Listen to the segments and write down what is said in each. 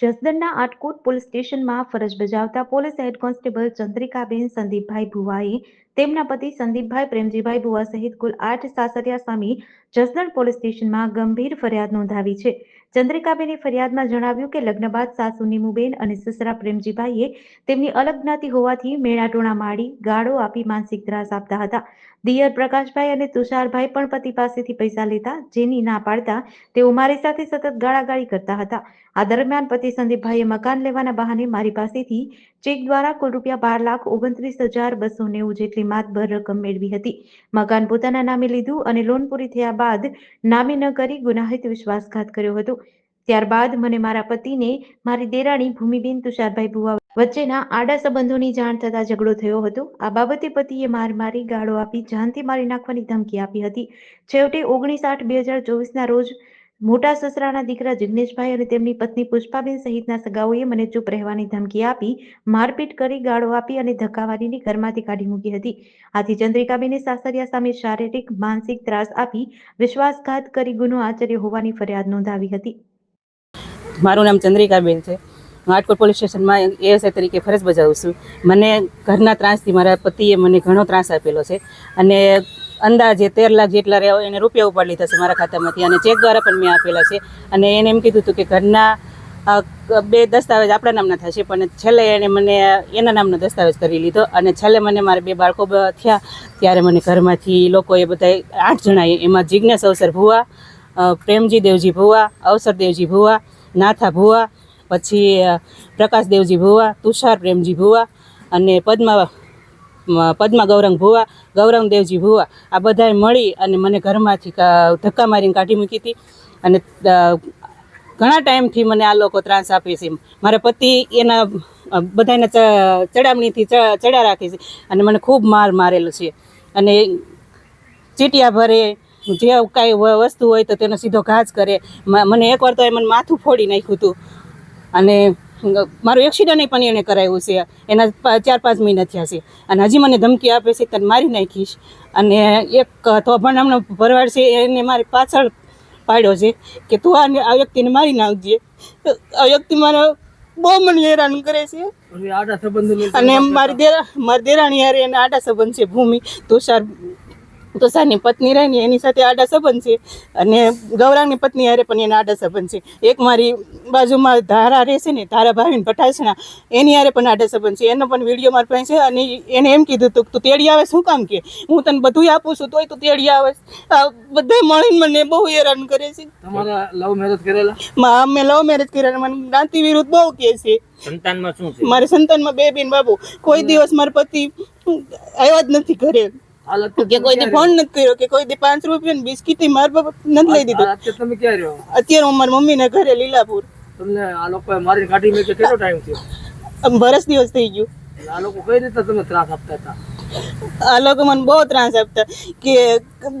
જસદણના Atkot police સ્ટેશનમાં ફરજ બજાવતા પોલીસ હેડ કોન્સ્ટેબલ ચંદ્રિકાબેન સંદીપભાઈ ભુવાએ તેમના પતિ સંદીપભાઈ પ્રેમજીભાઈ ભુવા સહિત કુલ આઠ સાસરિયા સામે જસદણ પોલીસ સ્ટેશનમાં ગંભીર ફરિયાદ નોંધાવી છે. ચંદ્રિકાબેને ફરિયાદમાં જણાવ્યું કે લગ્ન બાદ સાસુ નીમુબેન અને સસરા પ્રેમજીભાઈએ તેમની અલગ જ્ઞાતિ હોવાથી મેળાટોણા માડી ગાળો આપી માનસિક ત્રાસ આપતા હતા. દિયર પ્રકાશભાઈ અને તુષારભાઈ પણ પતિ પાસેથી પૈસા લેતા જેની ના પાડતા તેઓ મારી સાથે સતત ગાળાગાળી કરતા હતા. આ દરમિયાન પતિ સંદીપભાઈએ મકાન લેવાના બહાને મારી પાસેથી ચેક દ્વારા કુલ રૂપિયા બાર લાખ ઓગણત્રીસ હજાર બસો નેવું જેટલી માતબર રકમ મેળવી હતી. મકાન પોતાના નામે લીધું અને લોન પૂરી થયા બાદ નામે ન કરી ગુનાહિત વિશ્વાસઘાત કર્યો હતો. ત્યારબાદ મને મારા પતિને મારી દેરાણી ભૂમિબેન તુષારભાઈ ભુવા વચ્ચેના આડા સંબંધોની જાણ થતા ઝઘડો થયો હતો. આ બાબતે પતિએ માર મારી ગાળો આપી જાનથી મારી નાખવાની ધમકી આપી હતી. છેવટે ઓગણીસ આઠ બે હજાર ચોવીસના રોજ મોટા સસરાના દીકરા જિગ્નેશભાઈ અને તેમની પત્ની પુષ્પાબેન સહિતના સગાઓએ મને ચૂપ રહેવાની ધમકી આપી, મારપીટ કરી, ગાળો આપી અને ધક્કાવારીની ઘરમાંથી કાઢી મૂકી હતી. આથી ચંદ્રિકાબેને સાસરિયા સામે શારીરિક, માનસિક ત્રાસ આપી વિશ્વાસઘાત કરી ગુનો આચર્યો હોવાની ફરિયાદ નોંધાવી હતી. મારું નામ ચંદ્રિકાબેન છે. હું રાજકોટ પોલીસ સ્ટેશનમાં એએસઆઈ તરીકે ફરજ બજાવું છું. મને ઘરના ત્રાસથી મારા પતિએ મને ઘણો ત્રાસ આપેલો છે અને અંદાજે તેર લાખ જેટલા રહ્યા હોય એને રૂપિયા ઉપાડ લીધા મારા ખાતામાંથી. અને ચેક દ્વારા પણ મેં આપેલા છે. અને એને એમ કીધું હતું કે ઘરના બે દસ્તાવેજ આપણા નામના થશે, પણ છેલ્લે એણે મને એના નામનો દસ્તાવેજ કરી લીધો. અને છેલ્લે મને મારા બે બાળકો થયા. ત્યારે મને ઘરમાંથી લોકોએ બધા આઠ જણાએ એમાં જિજ્ઞાસ અવસર ભુવા પ્રેમજી દેવજી ભુવા, અવસર દેવજી ભુવા, નાથા ભુવા, પછી પ્રકાશ દેવજી ભુવા, તુષાર પ્રેમજી ભુવા અને પદ્મા પદ્મા ગૌરંગ ભુવા, ગૌરંગદેવજી ભુવા, આ બધાએ મળી અને મને ઘરમાંથી ધક્કા મારીને કાઢી મૂકી હતી. અને ઘણા ટાઈમથી મને આ લોકો ત્રાસ આપે છે. મારા પતિ એના બધાને ચડામણીથી ચડા રાખે છે અને મને ખૂબ માર મારેલો છે. અને ચીટિયા ભરે, જે કાંઈ વસ્તુ હોય તો તેનો સીધો ઘાસ કરે. મને એકવાર તો એ મને માથું ફોડી નાખ્યું હતું. અને મારું એક્સિડન્ટ પણ એણે કરાવ્યું છે. એના ચાર પાંચ મહિના થયા છે. અને હજી મને ધમકી આપે છે તને મારી નાખીશ. અને એક તોભણ નામનો ભરવાડ છે એને મારી પાછળ પાડ્યો છે કે તું આને આ વ્યક્તિને મારી નાખજે. તો આ વ્યક્તિ મારા બહુ મને હેરાન કરે છે. અને મારી દેરા મારી દેરાણી હારે એને આડા સંબંધ છે ભૂમિ તુષાર તુષારની પત્ની રહે ને એની સાથે આડા સંબંધ છે. અને ગૌરાંગની પત્ની હારે પણ એના આડા સંબંધ છે. એક મારી બાજુમાં ધારા રહેશે ને ધારા ભાવિન ભટાસણા એની હારે પણ આડા સંબંધ છે. એનો પણ વીડિયો મારી પાસે છે અને એને એમ કીધું હતું કે તું તેડી આવે શું કામ કે? હું તને બધું આપું છું તોય તું તેડી આવે. બધા મળીને મને બહુ હેરાન કરે છે. તમારા લવ મેરેજ કરેલા? મા- અમે લવ મેરેજ કરેલા મને જ્ઞાતિ વિરુદ્ધ બહુ કહે છે. સંતાનમાં શું છે? મારે સંતાનમાં બે બેન બાબુ. કોઈ દિવસ મારા પતિ આવ્યા જ નથી ઘરે. કે કોઈ દી ફોન નથી કર્યો કે કોઈ દી પાંચ રૂપિયા બિસ્કીટ મારા બાપા નથી લઈ દીધું. અત્યારે તમે ક્યાં રહ્યો? અત્યારે હું મારી મમ્મીના ઘરે લીલાપુર. તમને આ લોકોએ મારી કાઢી મેં કેટલો ટાઈમ થયો? આમ દિવસ થઈ ગયું. આ લોકો કઈ રીતે તમને ત્રાસ આપતા હતા? આ લોકો મને બહુ ત્રાસ આપતા કે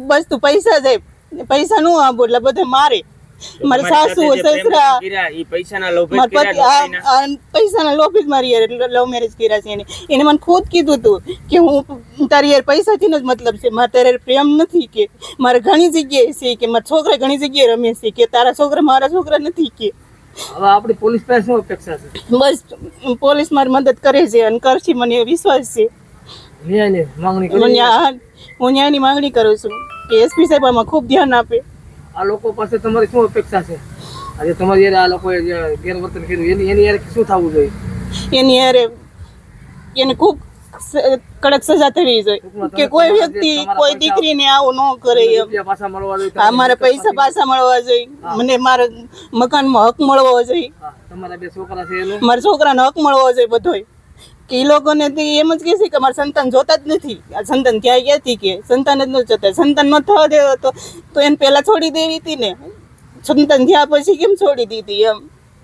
બસ તું પૈસા જાય પૈસા નું આપો એટલે બધા મારે. મારા સાસુ સસરા પૈસાના લોભે જ મારા યાર લવ મેરેજ કર્યા છે એને. એને મને ખુદ કીધું હતું કે હું તારી યાર પૈસાથી જ મતલબ છે. મારે તારે પ્રેમ નથી કે મારે ઘણી જગ્યાએ છે કે મારા છોકરા ઘણી જગ્યાએ રમે છે કે તારા છોકરા મારા છોકરા નથી કે. હવે આપણી પોલીસ પાસે શું અપેક્ષા છે? બસ પોલીસ મારી મદદ કરે છે અને કરશે મને વિશ્વાસ છે. ન્યાયની માંગણી હું ન્યાયની માંગણી કરું છું કે એસપી સાહેબ આમાં ખૂબ ધ્યાન આપે. આ લોકો પાસે તમારી શું અપેક્ષા છે? આજે તમારી યાર આ લોકોએ જે ગેરવર્તન કર્યું એની એની યાર શું થવું જોઈએ? એની યારે એને ખૂબ કડક સજા થવી જોઈએ. કે કોઈ વ્યક્તિ કોઈ દીકરીને આવું ન કરે એમ. પાછા મળવા જોઈએ આ મારા પૈસા પાછા મળવા જોઈએ. મને મારા મકાનમાં હક મળવો જોઈએ. તમારા બે છોકરા છે મારા છોકરાનો હક મળવો જોઈએ બધોય. કે એ લોકોને તો એમ જ કહે છે કે મારા સંતાન જોતા જ નથી. આ સંતાન ક્યાં ક્યાંથી કે? સંતાન જ ન જોતા. સંતાન ન થવા દેવો તો એને પહેલાં છોડી દેવી હતી ને? સંતાન થયા પછી કેમ છોડી દીધી એમ?